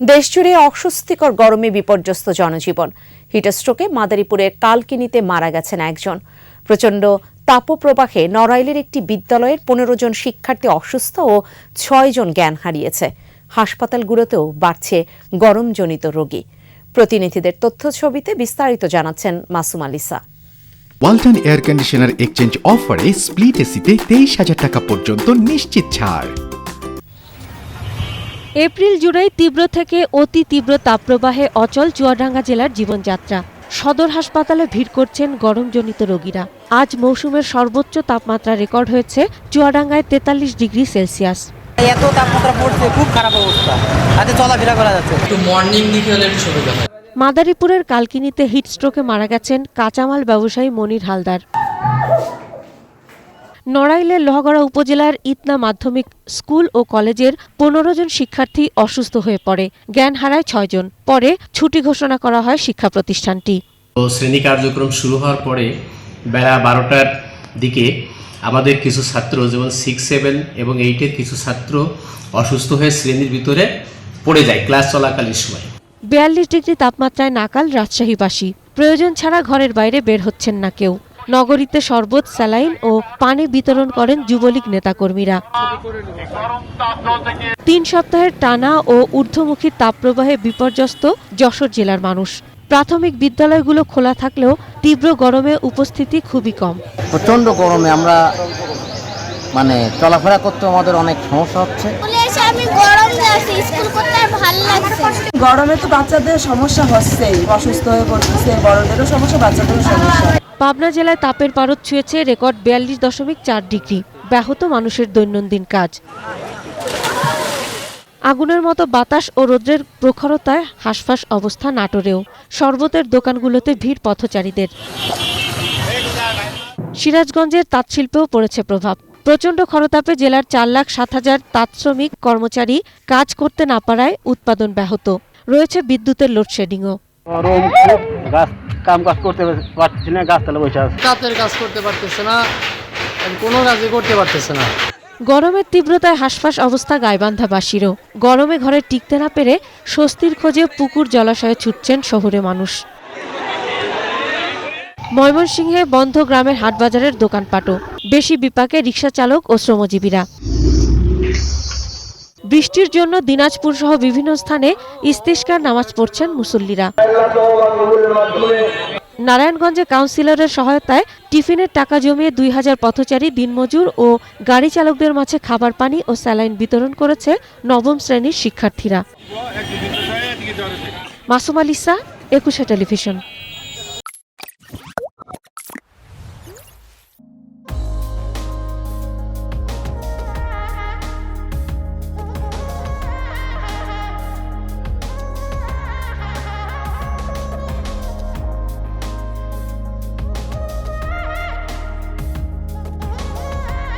দেশজুড়ে অস্বস্তিকর গরমে বিপর্যস্ত জনজীবন। হিটস্ট্রোকে মাদারীপুরের কালকিনিতে মারা গেছেন একজন। প্রচণ্ড তাপপ্রবাহে নড়াইলের একটি বিদ্যালয়ের পনেরো জন শিক্ষার্থী অসুস্থ ও ছয় জন জ্ঞান হারিয়েছে। হাসপাতালগুলোতেও বাড়ছে গরমজনিত রোগী। প্রতিনিধিদের তথ্য ছবিতে বিস্তারিত জানাচ্ছেন Masum Alisa. Walton air conditioner exchange অফারে স্প্লিট এসিতে তেইশ হাজার টাকা পর্যন্ত নিশ্চিত ছাড়। এপ্রিল জুড়েই তীব্র থেকে অতি তীব্র তাপপ্রবাহে অচল চুয়াডাঙ্গা জেলার জীবনযাত্রা। সদর হাসপাতালে ভিড় করছেন গরমজনিত রোগীরা। আজ মৌসুমের সর্বোচ্চ তাপমাত্রা রেকর্ড হয়েছে চুয়াডাঙ্গায় তেতাল্লিশ ডিগ্রি সেলসিয়াস। এত তাপমাত্রা পড়ছে খুব খারাপ অবস্থা। চলাফেরা করা যাচ্ছে। একটু মর্নিং দিকে হলে একটু সুবিধা হয়। মাদারীপুরের কালকিনিতে হিটস্ট্রোকে মারা গেছেন কাঁচামাল ব্যবসায়ী মনির হালদার। নড়াইলের লহগড়া উপজেলার ইতনা মাধ্যমিক স্কুল ও কলেজের পনেরো জন শিক্ষার্থী অসুস্থ হয়ে পড়ে। জ্ঞান হারায় ছয়জন পরে ছুটি ঘোষণা করা হয় শিক্ষা প্রতিষ্ঠানটি। শ্রেণি কার্যক্রম শুরু হওয়ার পরে বেলা বারোটার দিকে আমাদের কিছু ছাত্র যেমন সিক্স সেভেন এবং এইটের কিছু ছাত্র অসুস্থ হয়ে শ্রেণির ভিতরে পড়ে যায় ক্লাস চলাকালীন সময়। বিয়াল্লিশ ডিগ্রি তাপমাত্রায় নাকাল রাজশাহীবাসী। প্রয়োজন ছাড়া ঘরের বাইরে বের হচ্ছেন না কেউ। নগরীতে শরবত স্যালাইন ও পানি বিতরণ করেন যুবলীগ নেতাকর্মীরা। তিন সপ্তাহের টানা ও ঊর্ধ্বমুখী তাপপ্রবাহে বিপর্যস্ত যশোর জেলার মানুষ। প্রাথমিক বিদ্যালয়গুলো খোলা থাকলেও তীব্র গরমে উপস্থিতি খুবই কম। প্রচণ্ড গরমে আমরা মানে চলাফেরা করতে আমাদের অনেক সমস্যা হচ্ছে। গরম লাগছে স্কুল করতে আর ভালো লাগছে গরমে তো বাচ্চাদের সমস্যা হচ্ছেই অসুস্থ হয়ে পড়তেছে বড়দেরও সমস্যা বাচ্চাদেরও সমস্যা। পাবনা জেলায় তাপের পারদ ছুঁয়েছে রেকর্ড বিয়াল্লিশ দশমিক চার ডিগ্রি। ব্যাহত মানুষের দৈনন্দিন কাজ। আগুনের মতো বাতাস ও রৌদ্রের প্রখরতায় হাঁসফাঁস অবস্থা নাটোরেও। শরবতের দোকানগুলোতে ভিড় পথচারীদের। সিরাজগঞ্জের তাঁত শিল্পেও পড়েছে প্রভাব। প্রচণ্ড খরতাপে জেলার চার লাখ সাত হাজার তাঁত শ্রমিক কর্মচারী কাজ করতে না পারায় উৎপাদন ব্যাহত। রয়েছে বিদ্যুতের লোডশেডিংও। কাম কাজ করতে পারছি না গাছতলা বসে আছে। কাতের কাজ করতে পারতেছে না কোনো কাজই করতে পারতেছে না। গরমের তীব্রতায় হাঁসফাঁস অবস্থা গাইবান্ধাবাসীরও। গরমে ঘরে টিকতে না পেরে স্বস্তির খোঁজে পুকুর জলাশয়ে ছুটছেন শহুরে মানুষ। ময়মনসিংহে বন্ধ গ্রামের হাটবাজারের দোকানপাটও। বেশি বিপাকে রিক্সা চালক ও শ্রমজীবীরা। বৃষ্টির জন্য দিনাজপুর সহ বিভিন্ন স্থানে ইস্তিস্কার নামাজ পড়ছেন মুসল্লিরা। নারায়ণগঞ্জে কাউন্সিলরের সহায়তায় টিফিনের টাকা জমিয়ে দুই হাজার পথচারী দিনমজুর ও গাড়ি চালকদের মাঝে খাবার পানি ও স্যালাইন বিতরণ করেছে নবম শ্রেণির শিক্ষার্থীরা। মাসুম আলিসা একুশে টেলিভিশন।